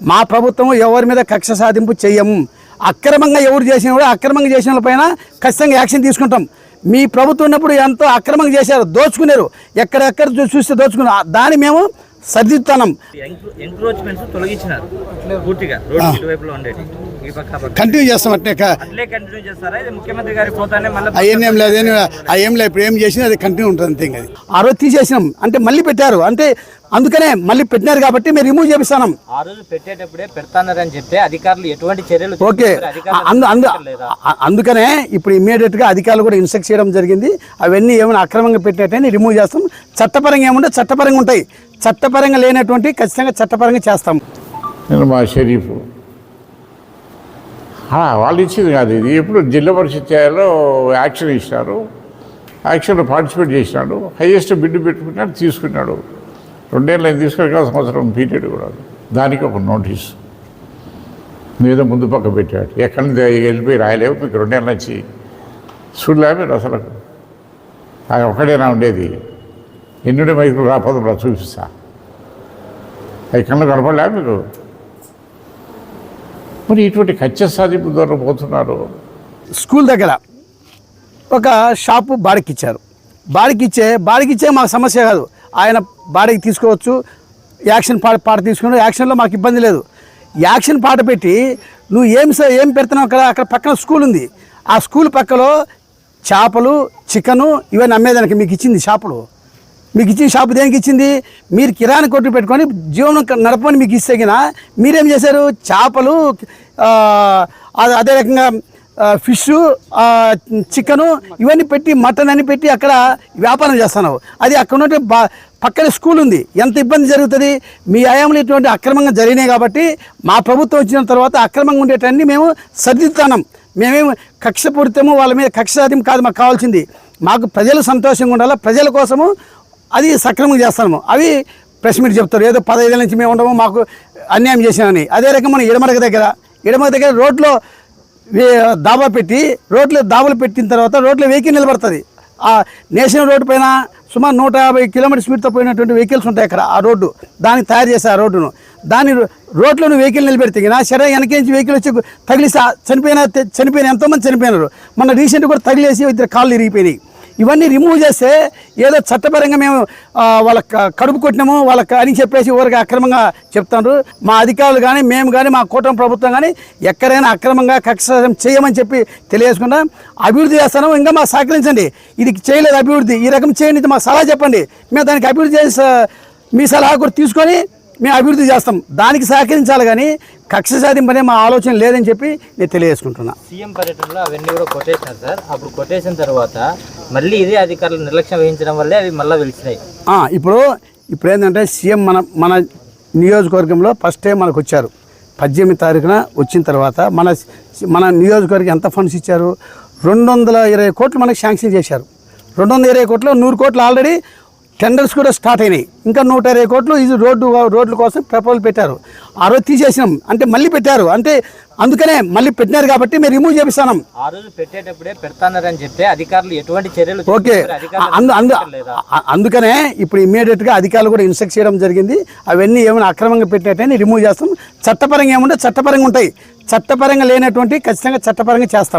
మా ప్రభుత్వం ఎవరి మీద కక్ష సాధింపు చెయ్యము. అక్రమంగా ఎవరు చేసిన కూడా అక్రమంగా చేసిన వాళ్ళ పైన ఖచ్చితంగా యాక్షన్ తీసుకుంటాం. మీ ప్రభుత్వం ఉన్నప్పుడు ఎంతో అక్రమంగా చేశారు దోచుకున్నారు. ఎక్కడెక్కడ చూస్తే దోచుకున్నారు. దాన్ని మేము పక్క కంటిన్యూ చేస్తాం అట్లే కంటిన్యూ చేస్తారా? ఇది ముఖ్యమంత్రి గారి పోతానే మళ్ళీ అవన్నీ ఏం లేదు ఏం లేదు. ఇప్పుడు ఏం చేసినా అది కంటిన్యూ ఉంటుంది అంతే అది. ఆ రోజు తీసేసినాం. అంటే మళ్ళీ పెట్టారు. అంటే అందుకనే మళ్ళీ పెట్టినారు కాబట్టి మేము రిమూవ్ చేపిస్తాం ఆ రోజు పెట్టేటప్పుడే పెడతానని అధికారులు ఎటువంటి చర్యలు ఓకే. అందుకనే ఇప్పుడు ఇమీడియట్గా అధికారులు కూడా ఇన్స్ట్రక్ట్ చేయడం జరిగింది. అవన్నీ ఏమైనా అక్రమంగా పెట్టినట్టని రిమూవ్ చేస్తాం. చట్టపరంగా ఏముంటే చట్టపరంగా ఉంటాయి. చట్టపరంగా లేనటువంటి ఖచ్చితంగా చట్టపరంగా చేస్తాం. నేను మా షరీఫ్. ఆ, వాళ్ళు ఇచ్చింది కాదు ఇది. ఎప్పుడు జిల్లా పరిషత్ యాక్షన్ ఇచ్చినారు. యాక్షన్లో పార్టిసిపేట్ చేసినాడు. హైయెస్ట్ బిడ్డు పెట్టుకున్నాడు తీసుకున్నాడు. రెండేళ్ళు నేను తీసుకుని సంవత్సరం పీరియడ్ కూడా దానికి ఒక నోటీస్. మీద ముందు పక్క పెట్టాడు. ఎక్కడి నుంచి వెళ్ళిపోయి రాయలేవు. మీకు రెండేళ్ళ నుంచి చూడలే మీరు అసలు ఆయన ఒక్కడేనా ఉండేది. ఎన్నుడే మైకులు రాపోదు రా చూపిస్తా. అవి కళ్ళు కనపడలే మీకు? మరి ఇటువంటి కచ్చ సాధింపు ద్వారా పోతున్నారు. స్కూల్ దగ్గర ఒక షాపు బాడికి ఇచ్చారు బాడికి ఇచ్చే బాడికి ఇచ్చే మాకు సమస్య కాదు. ఆయన బాడీకి తీసుకోవచ్చు. యాక్షన్ పాట పాట తీసుకుని యాక్షన్లో మాకు ఇబ్బంది లేదు. యాక్షన్ పాట పెట్టి నువ్వు ఏం స- ఏం పెడుతున్నావు అక్కడ అక్కడ పక్కన స్కూల్ ఉంది. ఆ స్కూల్ పక్కలో చేపలు చికెను ఇవన్నీ అమ్మేదానికి మీకు ఇచ్చింది షాపులు. మీకు ఇచ్చిన షాపు దేనికి ఇచ్చింది? మీరు కిరాణా కొట్టు పెట్టుకొని జీవనం నడపమని నడపని మీకు ఇస్తేగిన మీరేం చేశారు? చేపలు అదే- రకంగా ఫిష్ చికెను ఇవన్నీ పెట్టి మటన్ అని పెట్టి అక్కడ వ్యాపారం చేస్తున్నావు. అది అక్కడ ఉంటే బా పక్కన స్కూల్ ఉంది. ఎంత ఇబ్బంది జరుగుతుంది? మీ ఆయాములు ఇటువంటి అక్రమంగా జరిగినాయి కాబట్టి మా ప్రభుత్వం వచ్చిన తర్వాత అక్రమంగా ఉండేటన్ని మేము సర్దిద్దుతున్నాం మేమేం కక్ష పూరితము వాళ్ళ మీద కక్ష సాధ్యం కాదు మాకు కావాల్సింది. మాకు ప్రజలు సంతోషంగా ఉండాలి? ప్రజల కోసము అది సక్రమంగా చేస్తాము. అవి ప్రెస్ మీట్ చెప్తారు. ఏదో పదహైదు నుంచి మేము ఉండము మాకు అన్యాయం చేసినామని. అదే రకం మన ఇడమరగ దగ్గర ఇడమరగ దగ్గర రోడ్లో వే- దాబా పెట్టి రోడ్లో దాబాలు పెట్టిన తర్వాత రోడ్లో వెహికల్ నిలబడుతుంది. ఆ నేషనల్ రోడ్డు పైన సుమారు నూట యాభై కిలోమీటర్ స్పీడ్తో పోయినటువంటి వెహికల్స్ ఉంటాయి అక్కడ ఆ రోడ్డు. దాన్ని తయారు చేసే ఆ రోడ్డును. దాని రో- రోడ్లో నువ్వు వెహికల్ నిలబెడితే నా సరే వెనక నుంచి వెహికల్ వచ్చి తగిలిస్తే చనిపోయిన చనిపోయిన ఎంతోమంది చనిపోయినారు. మన రీసెంట్ కూడా తగిలేసి ఇద్దరు కాళ్ళు ఇరిగిపోయినాయి ఇవన్నీ రిమూవ్ చేస్తే ఏదో చట్టపరంగా మేము వాళ్ళ కడుపు కొట్టినాము వాళ్ళకి అని చెప్పేసి ఊరికి అక్రమంగా చెప్తారు మా అధికారులు కానీ మేము కానీ మా కూటమి ప్రభుత్వం కానీ ఎక్కడైనా అక్రమంగా కక్ష చేయమని చెప్పి తెలియజేసుకుంటా అభివృద్ధి చేస్తాను ఇంకా మాకు సహకరించండి. ఇది చేయలేదు అభివృద్ధి. ఈ రకం చేయండి మాకు సలహా చెప్పండి. మేము దానికి అభివృద్ధి చేసి మీ సలహా కూడా తీసుకొని మేము అభివృద్ధి చేస్తాం. దానికి సహకరించాలి కానీ కక్ష సాధింపనే మా ఆలోచన లేదని చెప్పి నేను తెలియజేసుకుంటున్నా. సీఎం పర్యటనలో అవన్నీ కూడా కొట్టేసినారు సార్. అప్పుడు కొట్టేసిన తర్వాత మళ్ళీ ఇదే అధికారులు నిర్లక్ష్యం వహించడం వల్లే అవి మళ్ళీ వెలిసినాయి. ఇప్పుడు ఇప్పుడు ఏంటంటే సీఎం మన మన నియోజకవర్గంలో ఫస్ట్ టైం మనకు వచ్చారు. పద్దెనిమిది తారీఖున వచ్చిన తర్వాత మన మన నియోజకవర్గం ఎంత ఫండ్స్ ఇచ్చారు? రెండు వందల ఇరవై కోట్లు మనకి శాంక్షన్ చేశారు. రెండు వందల ఇరవై కోట్లు నూరు కోట్లు ఆల్రెడీ టెండర్స్ కూడా స్టార్ట్ అయినాయి. ఇంకా నూట ఇరవై కోట్లు ఇది రోడ్డు రోడ్ల కోసం ప్రపోజల్ పెట్టారు. ఆ రోజు తీసేసినాం. అంటే మళ్ళీ పెట్టారు. అంటే అందుకనే మళ్ళీ పెట్టినారు కాబట్టి మేము రిమూవ్ చేపిస్తాం ఆ రోజు పెట్టేటప్పుడే పెడతానని చెప్పి అధికారులు ఎటువంటి చర్యలు ఓకే. అందుకనే ఇప్పుడు ఇమీడియట్గా అధికారులు కూడా ఇన్స్ట్రక్ట్ చేయడం జరిగింది. అవన్నీ ఏమైనా అక్రమంగా పెట్టినట్టని రిమూవ్ చేస్తాం. చట్టపరంగా ఏముంటే చట్టపరంగా ఉంటాయి. చట్టపరంగా లేనటువంటి ఖచ్చితంగా చట్టపరంగా చేస్తాం.